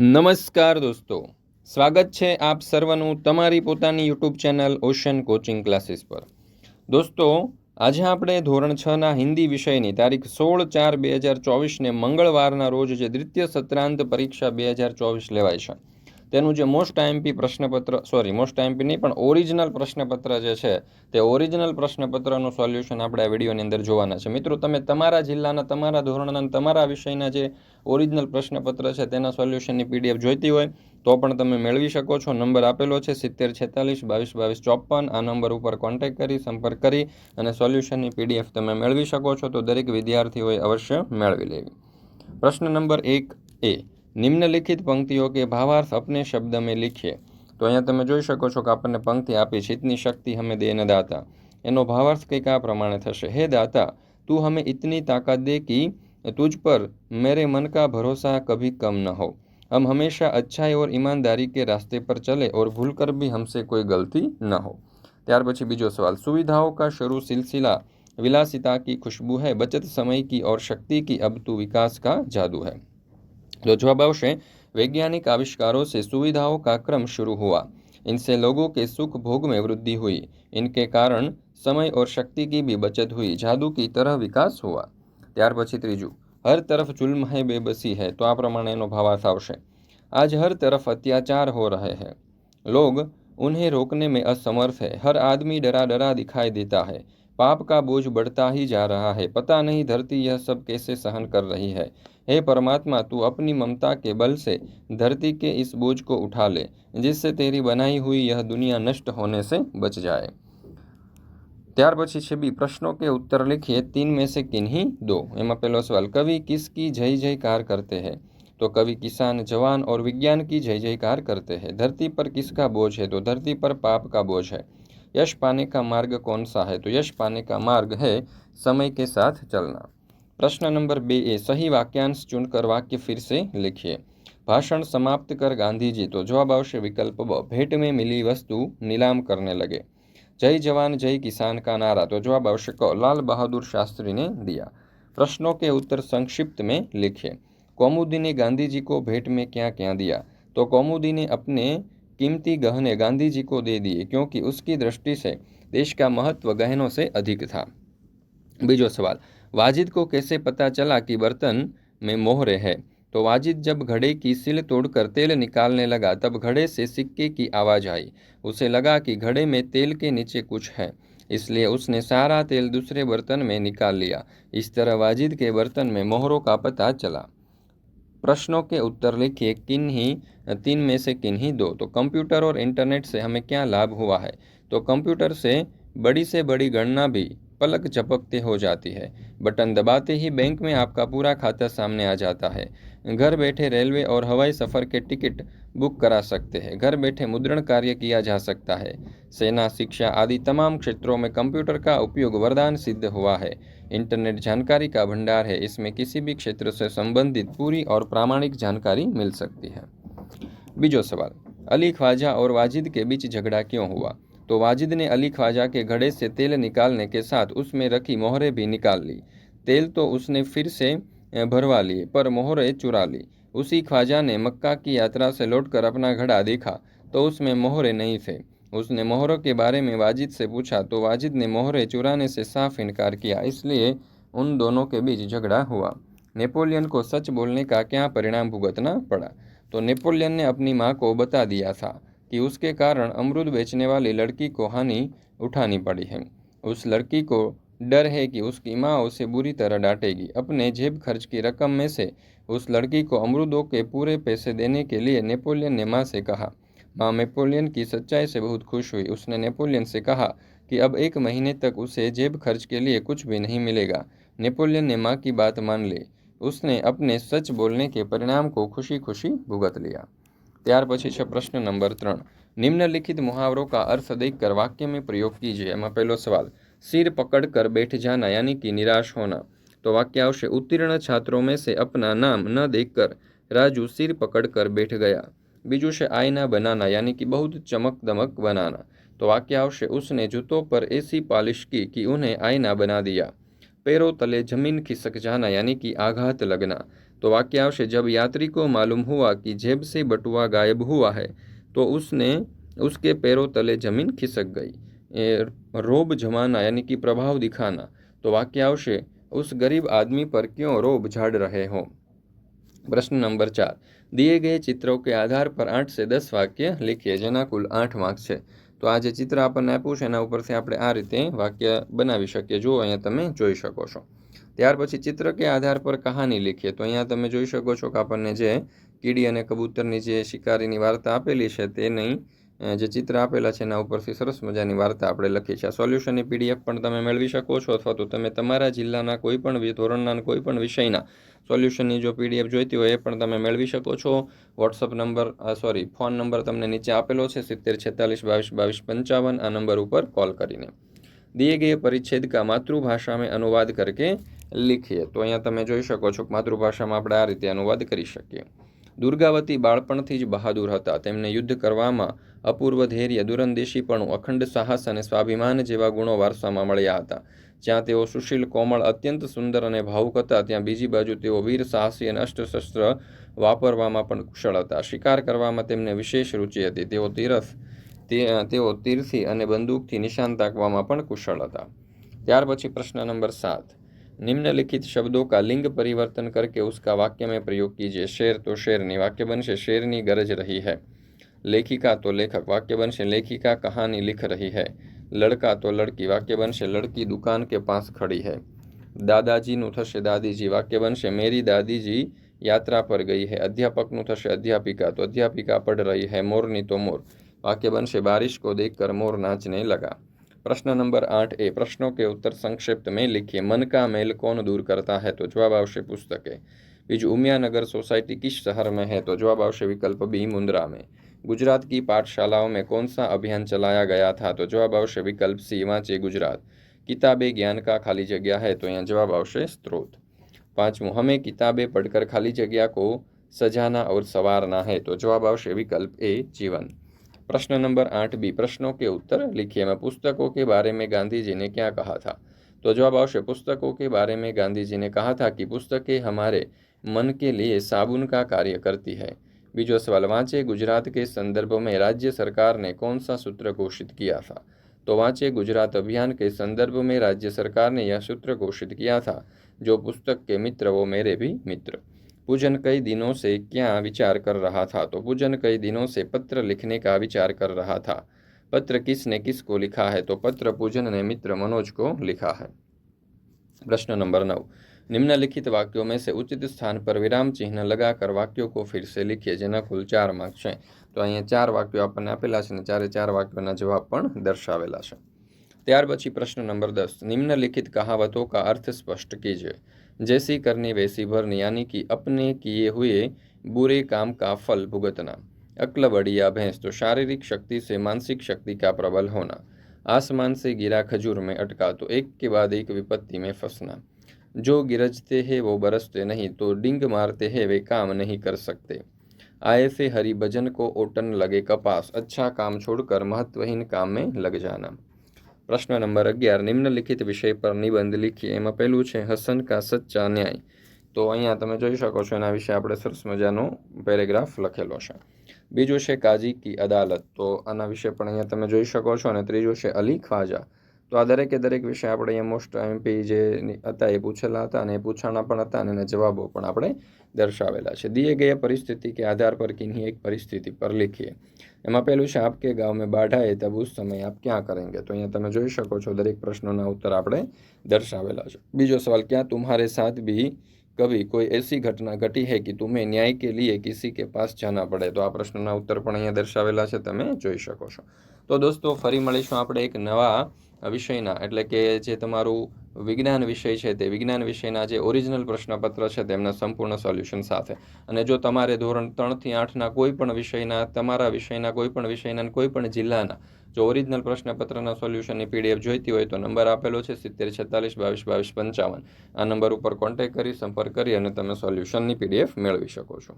નમસ્કાર દોસ્તો. સ્વાગત છે આપ સર્વનું તમારી પોતાની YouTube channel ocean coaching classes પર. દોસ્તો, આજે આપણે ધોરણ છના હિન્દી વિષયની તારીખ સોળ ચાર બે હજાર ચોવીસને મંગળવારના રોજ જે દ્વિતીય સત્રાંત પરીક્ષા બે હજાર ચોવીસ લેવાય છે. તેનું જે મોસ્ટ આઈએમપી પ્રશ્નપત્ર સોરી મોસ્ટ આઈએમપી નહીં, પણ ઓરિજિનલ પ્રશ્નપત્ર જે છે, તે ઓરિજિનલ પ્રશ્નપત્રનું સોલ્યુશન આપણે આ વિડીયોની અંદર જોવાના છે. મિત્રો, તમે તમારા જિલ્લાના, તમારા ધોરણના તમારા વિષયના જે ઓરિજિનલ પ્રશ્નપત્ર છે, તેના સોલ્યુશનની પીડીએફ જોઈતી હોય, તો પણ તમે મેળવી શકો છો. નંબર આપેલો છે, સિત્તેર છેતાલીસ, બાવીસ બાવીસ, ચોપન. આ નંબર ઉપર કોન્ટેક્ટ કરી, સંપર્ક કરી અને સોલ્યુશનની પીડીએફ તમે મેળવી શકો છો. તો દરેક વિદ્યાર્થીઓએ અવશ્ય મેળવી લેવી. પ્રશ્ન નંબર એક એ નિમ્નલિખિત પંક્તિઓ કે ભાવાર્થ અપને શબ્દ મેં લીખીએ તો અહીંયા તમે જોઈ શકો છો કે આપણને પંક્તિ આપી છે ઇતની શક્તિ હમે દેન દાતા એનો ભાવાર્થ કંઈક આ પ્રમાણે થશે હે દાતા તું હમે ઇતની તાકાત દે कि तुझ पर मेरे मन का भरोसा कभी कम न हो हम हमेशा अच्छाई और ईमानदारी के रास्ते पर चले और भूल कर भी हमसे कोई गलती न हो ત્યાર પછી બીજો સવાલ सुविधाओं का शुरू सिलसिला विलासिता की खुशबू है बचत समय की और शक्ति की अब तू विकास का जादू है तो जवाब आवश्य वैज्ञानिक आविष्कारों से सुविधाओं का क्रम शुरू हुआ इनसे लोगों के सुख भोग में वृद्धि हुई इनके कारण समय और शक्ति की भी बचत हुई जादू की तरह विकास हुआ ત્યાર પછી ત્રીજું હર तरफ जुल्म है बेबसी है तो આ પ્રમાણેનો ભાવાર્થ આવશે आज हर तरफ अत्याचार हो रहे हैं लोग उन्हें रोकने में असमर्थ है हर आदमी डरा डरा दिखाई देता है पाप का बोझ बढ़ता ही जा रहा है पता नहीं धरती यह सब कैसे सहन कर रही है हे परमात्मा तू अपनी ममता के बल से धरती के इस बोझ को उठा ले जिससे तेरी बनाई हुई यह दुनिया नष्ट होने से बच जाए ત્યાર પછી છે બી પ્રશ્નો કે उत्तर लिखिए तीन में से किन्हीं दो એમાં પહેલો સવાલ કવિ किसकी जय जयकार करते हैं तो कवि किसान जवान और विज्ञान की जय जयकार करते हैं धरती पर किसका बोझ है तो धरती पर पाप का बोझ है यश पाने का मार्ग कौन सा है तो यश पाने का मार्ग है समय के साथ चलना प्रश्न नंबर बे ए, सही वाक्यांश चुनकर वाक्य फिर से लिखिए। भाषण समाप्त कर गांधी जी तो जवाब आवश्य विकल्प ब, भेंट में मिली वस्तु नीलाम करने लगे। जय जवान, जय किसान का नारा तो जवाब आवश्य क, लाल बहादुर शास्त्री ने दिया। प्रश्नों के उत्तर संक्षिप्त में लिखिए। कौमुदी ने गांधी जी को भेंट में क्या क्या दिया? तो कौमुदी ने अपने कीमती गहने गांधी जी को दे दिए, क्योंकि उसकी दृष्टि से देश का महत्व गहनों से अधिक था। बीजो सवाल वाजिद को कैसे पता चला कि बर्तन में मोहरे है? तो वाजिद जब घड़े की सिल तोड़कर तेल निकालने लगा, तब घड़े से सिक्के की आवाज़ आई। उसे लगा कि घड़े में तेल के नीचे कुछ है, इसलिए उसने सारा तेल दूसरे बर्तन में निकाल लिया। इस तरह वाजिद के बर्तन में मोहरों का पता चला। प्रश्नों के उत्तर लिखिए किन ही तीन में से किन ही दो। तो कंप्यूटर और इंटरनेट से हमें क्या लाभ हुआ है? तो कंप्यूटर से बड़ी से बड़ी गणना भी पलक झपकते हो जाती है। बटन दबाते ही बैंक में आपका पूरा खाता सामने आ जाता है। घर बैठे रेलवे और हवाई सफ़र के टिकट बुक करा सकते हैं। घर बैठे मुद्रण कार्य किया जा सकता है। सेना, शिक्षा आदि तमाम क्षेत्रों में कंप्यूटर का उपयोग वरदान सिद्ध हुआ है। इंटरनेट जानकारी का भंडार है। इसमें किसी भी क्षेत्र से संबंधित पूरी और प्रामाणिक जानकारी मिल सकती है। बीजो सवाल, अली ख्वाजा और वाजिद के बीच झगड़ा क्यों हुआ? तो वाजिद ने अली ख्वाजा के घड़े से तेल निकालने के साथ उसमें रखी मोहरें भी निकाल ली। तेल तो उसने फिर से भरवा लिए, पर मोहरें चुरा ली। उसी ख्वाजा ने मक्का की यात्रा से लौटकर अपना घड़ा देखा तो उसमें मोहरे नहीं थे। उसने मोहरों के बारे में वाजिद से पूछा तो वाजिद ने मोहरे चुराने से साफ़ इनकार किया, इसलिए उन दोनों के बीच झगड़ा हुआ। नेपोलियन को सच बोलने का क्या परिणाम भुगतना पड़ा? तो नेपोलियन ने अपनी माँ को बता दिया था। कि उसके कारण अमरूद बेचने वाली लड़की को हानि उठानी पड़ी है। उस लड़की को डर है कि उसकी माँ उसे बुरी तरह डांटेगी। अपने जेब खर्च की रकम में से उस लड़की को अमरूदों के पूरे पैसे देने के लिए नेपोलियन ने माँ से कहा। माँ नेपोलियन की सच्चाई से बहुत खुश हुई। उसने नेपोलियन से कहा कि अब एक महीने तक उसे जेब खर्च के लिए कुछ भी नहीं मिलेगा। नेपोलियन ने माँ की बात मान ली। उसने अपने सच बोलने के परिणाम को खुशी खुशी भुगत लिया। ત્યાર પછી છે પ્રશ્ન નંબર ત્રણ निम्नलिखित मुहावरों का अर्थ देखकर वाक्य में प्रयोग कीजिए એમાં પહેલો સવાલ सिर पकड़ कर बैठ जाना यानी कि निराश होना तो वाक्य आवश्य उत्तीर्ण छात्रों में से अपना नाम न देखकर राजू सिर पकड़ कर बैठ गया बीजू से आईना बनाना यानी कि बहुत चमक दमक बनाना तो वाक्य आवश्य उसने जूतों पर ऐसी पॉलिश की कि उन्हें आईना बना दिया पैरों तले ज़मीन खिसक जाना, यानी कि आघात लगना। तो वाक्यांश जब यात्री को मालूम हुआ कि जेब से बटुआ गायब हुआ है तो उसने उसके पैरों तले ज़मीन खिसक गई। रोब जमाना, यानी कि प्रभाव दिखाना। तो वाक्यांश उस गरीब आदमी पर क्यों रोब झाड़ रहे हो? प्रश्न नंबर चार। दिए गए चित्रों के आधार पर आठ से दस वाक्य लिखिए जना कुल आठ मार्क्स है। તો આ જે ચિત્ર આપણને આપ્યું છે, એના ઉપરથી આપણે આ રીતે વાક્ય બનાવી શકીએ. જુઓ, અહીંયા તમે જોઈ શકો છો. ત્યાર પછી ચિત્ર કે આધાર પર કહાની લખીએ. તો અહીંયા તમે જોઈ શકો છો કે આપણને જે કીડી અને કબૂતરની જે શિકારીની વાર્તા આપેલી છે તેની જે ચિત્ર આપેલા છે, એના ઉપરથી સરસ મજાની વાર્તા આપણે લખી છે આ સોલ્યુશનની પીડીએફ પણ તમે મેળવી શકો છો અથવા તો તમે તમારા જિલ્લાના કોઈ પણ ધોરણના કોઈ પણ વિષયના સોલ્યુશનની જો પીડીએફ જોઈતી હોય એ પણ તમે મેળવી શકો છો. WhatsApp number sorry phone number તમને નીચે આપેલો છે, સિત્તેર છેતાલીસ બાવીસ બાવીસ પંચાવન, આ નંબર ઉપર કોલ કરીને. દિએ ગયે પરિચ્છેદ કા માતૃભાષા મેં અનુવાદ કરકે લીખીએ. તો અહીંયા તમે જોઈ શકો છો માતૃભાષામાં આપણે આ રીતે અનુવાદ કરી શકીએ. દુર્ગાવતી બાળપણથી જ બહાદુર હતા. તેમને યુદ્ધ કરવામાં અપૂર્વ ધૈર્ય દૂરંદેશીપણું અખંડ સાહસ અને સ્વાભિમાન જેવા ગુણો વારસામાં મળ્યા હતા. જ્યાં તેઓ સુશીલ, કોમળ, અત્યંત સુંદર અને ભાવુક હતા, ત્યાં બીજી બાજુ તેઓ વીર, સાહસી અને અસ્ત્રશસ્ત્ર વાપરવામાં પણ કુશળ હતા. શિકાર કરવામાં તેમને વિશેષ રુચિ હતી. તેઓ તીરથ તેઓ તીરથી અને બંદૂકથી નિશાન તાકવામાં પણ કુશળ હતા. ત્યાર પછી પ્રશ્ન નંબર સાત. निम्नलिखित शब्दों का लिंग परिवर्तन करके उसका वाक्य में प्रयोग कीजिए शेर तो शेरनी वाक्य बनशे शेरनी गरज रही है लेखिका तो लेखक वाक्य बनशे लेखिका कहानी लिख रही है लड़का तो लड़की वाक्य बनशे लड़की दुकान के पास खड़ी है દાદાજીનું થશે દાદીજી વાક્ય બનશે મેરી દાદીજી યાત્રા પર ગઈ હૈ અધ્યાપકનું થશે અધ્યાપિકા તો અધ્યાપિકા પઢ રહી હૈ મોરની તો મોર वाक्य बनशे बारिश को देखकर मोर नाचने लगा प्रश्न नंबर आठ, ए प्रश्नों के उत्तर संक्षिप्त में लिखिए। मन का मेल कौन दूर करता है? तो जवाब आवश्य पुस्तक है। बीजू उमियानगर सोसाइटी किस शहर में है? तो जवाब आवश्य विकल्प बी, मुंद्रा में। गुजरात की पाठशालाओं में कौन सा अभियान चलाया गया था? तो जवाब आवश्य विकल्प सी, वांचे, गुजरात। किताबें, ज्ञान का खाली जगह है तो यहाँ जवाब आवश्य स्त्रोत पांचवों, हमें किताबें पढ़कर खाली जगह को सजाना और संवारना है? तो जवाब आवश्य विकल्प ए, जीवन। प्रश्न नंबर आठ बी, प्रश्नों के उत्तर लिखिए। मैं पुस्तकों के बारे में गांधी जी ने क्या कहा था? तो जवाब आवश्य पुस्तकों के बारे में गांधी जी ने कहा था कि पुस्तकें हमारे मन के लिए साबुन का कार्य करती है। बीजो सवाल वांचे गुजरात के संदर्भ में राज्य सरकार ने कौन सा सूत्र घोषित किया था? तो वांचे गुजरात अभियान के संदर्भ में राज्य सरकार ने यह सूत्र घोषित किया था, जो पुस्तक के मित्र वो मेरे भी मित्र। पूजन कई दिनों से क्या विचार कर रहा था? तो पूजन कई दिनों से पत्र लिखने का विचार कर रहा था। पत्र किसने किसको लिखा है? तो पत्र पूजन ने मित्र मनोज को लिखा है। प्रश्न नंबर नौ। निम्नलिखित वाक्यों में से उचित स्थान पर विराम चिन्ह लगाकर वाक्यों को फिर से लिखिए। जिन्हें कुल चार मार्क्स हैं तो अँ चार वक्यों अपने આપેલા है चार चार वक्यों जवाब दर्शाला है त्यार છે ત્યાર પછી પ્રશ્ન નંબર દસ નિમ્નલિખિત કહાવતો કા અર્થ जैसी करनी वैसी भरनी, यानी कि अपने किए हुए बुरे काम का फल भुगतना। अक्ल, बढ़िया भैंस तो शारीरिक शक्ति से मानसिक शक्ति का प्रबल होना। आसमान से गिरा खजूर में अटका तो एक के बाद एक विपत्ति में फंसना। जो गिरजते हैं, वो बरसते नहीं तो डिंग मारते हैं, वे काम नहीं कर सकते। आए से हरि भजन को ओटन लगे कपास अच्छा काम छोड़कर महत्वहीन काम में लग जाना। પ્રશ્ન નંબર અગિયાર, નિમ્નલિખિત વિષય પર નિબંધ લીખીએ. એમાં પહેલું છે, હસન કા સચ્ચા ન્યાય? તો અહીંયા તમે જોઈ શકો છો, એના વિશે આપણે સરસ મજાનો પેરેગ્રાફ લખેલો છે. બીજું છે કાજી કી અદાલત. તો આના વિશે પણ અહીંયા તમે જોઈ શકો છો. અને ત્રીજું છે, અલી ખ્વાજા. તો આ દરેકે દરેક વિશે આપણે અહીંયા મોસ્ટ એમપી જે હતા એ પૂછેલા હતા અને એ પૂછાણા પણ હતા અને એના જવાબો પણ આપણે દર્શાવેલા છે. દીએ ગયા પરિસ્થિતિ કે આધાર પર કિન્હી એક પરિસ્થિતિ પર લીખીએ. એમાં પહેલું છે આપ કે ગાંવ મેં બાઢા એ તબ ઉસ સમય આપ ક્યાં કરેંગે? તો અહીંયા તમે જોઈ શકો છો, દરેક પ્રશ્નોના ઉત્તર આપણે દર્શાવેલા છે. બીજો સવાલ, ક્યાં તુમ્હારે સાથ બી કવિ કોઈ એસી ઘટના ઘટી હૈ કે તુમે ન્યાય કે લીએ કિસી કે પાસ જાના પડે? તો આ પ્રશ્નના ઉત્તર પણ અહીંયા દર્શાવેલા છે, તમે જોઈ શકો છો. તો દોસ્તો, ફરી મળીશું આપણે એક નવા વિષયના. એટલે કે જે તમારું વિજ્ઞાન વિષય છે તે વિજ્ઞાન વિષયના જે ઓરિજિનલ પ્રશ્નપત્ર છે તેમના સંપૂર્ણ સોલ્યુશન સાથે. અને જો તમારે ધોરણ ત્રણથી આઠના કોઈ પણ વિષયના, તમારા વિષયના, કોઈ પણ વિષયના કોઈ પણ જિલ્લાના, જો ઓરિજિનલ પ્રશ્નપત્રના સોલ્યુશનની પીડીએફ જોઈતી હોય તો નંબર આપેલો છે સિત્તેર, છેતાલીસ, બાવીસ બાવીસ, પંચાવન. આ નંબર ઉપર કોન્ટેક્ટ કરી, સંપર્ક કરી અને તમે સોલ્યુશનની પીડીએફ મેળવી શકો છો.